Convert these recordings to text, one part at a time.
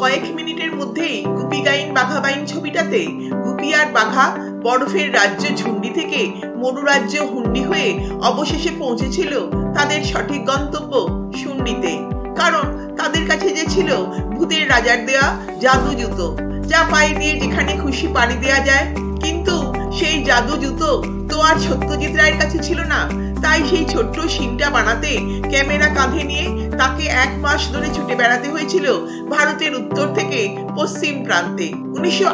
কয়েক মিনিটের মধ্যেই গুপি গাইন বাঘা বাইন ছবিটাতে গুপি আর বাঘা বরফের রাজ্য ঝুন্ডি থেকে মরুরাজ্য হুন্ডি হয়ে অবশেষে পৌঁছেছিল তাদের সঠিক গন্তব্য শুন্ডিতে। কারণ তাদের কাছে যে ছিল ভূতের রাজার দেয়া জাদু জুতো, যা পায়ে দিয়ে যেখানে খুশি পানি দেয়া যায়। কিন্তু সেই জাদু জুতো তো আর সত্যজিৎ রায়ের কাছে ছিল না তাই সেই ছোট্ট সিনটা বানাতে ক্যামেরা কাঁধে নিয়ে তাকে এক মাস ধরে ছুটে বেড়াতে হয়েছিল ভারতের উত্তর থেকে পশ্চিম প্রান্তে। উনিশশো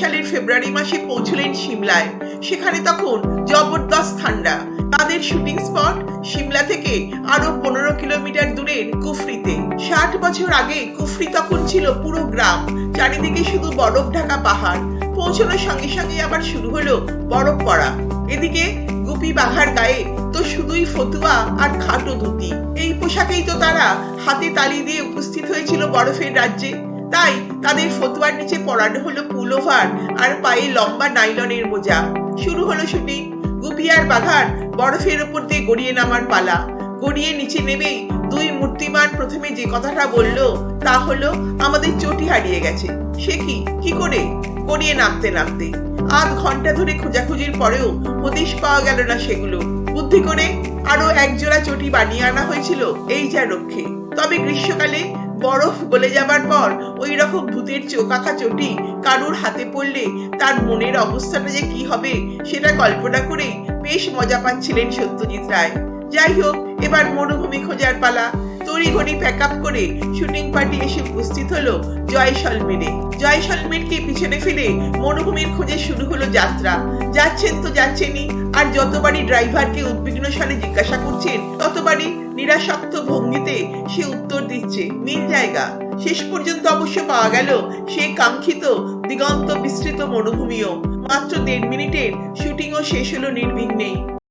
সালের ফেব্রুয়ারি মাসে পৌঁছলেন সিমলায়। সেখানে তখন জবরদস্ত ঠান্ডা। তাদের শুটিং স্পট সিমলা থেকে আরও পনেরো কিলোমিটার দূরের কুফরিতে। ষাট বছর আগে কুফরি তখন ছিল পুরো গ্রাম, চারিদিকে শুধু বরফ ঢাকা পাহাড়। পৌঁছানোর সঙ্গে সঙ্গে আবার শুরু হলো বরফ পড়া। এদিকে গুপি বাঘার গায়ে তো ফতুয়া আর খাটো ধুতি। এই পোশাকেই তো তারা হাতে তালি দিয়ে উপস্থিত হয়েছিল বরফের রাজ্যে। তাই তাদের ফতুয়ার নিচে পরানো হলো পুলোভার আর পায়ে লম্বা নাইলনের মোজা। শুরু হলো শুটিং। গুপি আর বাঘার বরফের উপর দিয়ে গড়িয়ে নামার পালা। গড়িয়ে নিচে নেমেই দুই মূর্তিমান প্রথমে যে কথাটা বলল, তা হলো, আমাদের চটি হারিয়ে গেছে। সে কি? কি করে? গড়িয়ে নামতে নামতে। আধ ঘণ্টা ধরে খোঁজাখুঁজির পরেও হদিশ পাওয়া গেল না সেগুলো। বুদ্ধি করে আরও এক জোড়া চটি বানিয়ে আনা হয়েছিল এই যা রক্ষে। তবে গ্রীষ্মকালে বরফ গলে যাবার পর ওই রকম ভূতের চোকাখা চটি কারুর হাতে পড়লে তার মনের অবস্থাটা যে কি হবে সেটা কল্পনা করে বেশ মজা পাচ্ছিলেন সত্যজিৎ রায়। যাই হোক, এবার মরুভূমি খোঁজার পালা। তড়িঘড়ি প্যাক আপ করে শুটিং পার্টি এসে উপস্থিত হলো জয়সলমেরে জয়সলমেরকে পিছনে ফেলে মরুভূমির খোঁজে শুরু হলো যাত্রা। যাচ্ছেন তো যাচ্ছেনই আর যতবারই ড্রাইভারকে উদ্বিগ্ন স্বরে জিজ্ঞাসা করছেন, ততবারই নিরাসক্ত ভঙ্গিতে সে উত্তর দিচ্ছে, মিল জায়গা। শেষ পর্যন্ত অবশ্য পাওয়া গেল সে কাঙ্ক্ষিত, দিগন্ত বিস্তৃত মরুভূমিও। মাত্র দেড় মিনিটের শুটিংও শেষ হলো নির্বিঘ্নেই।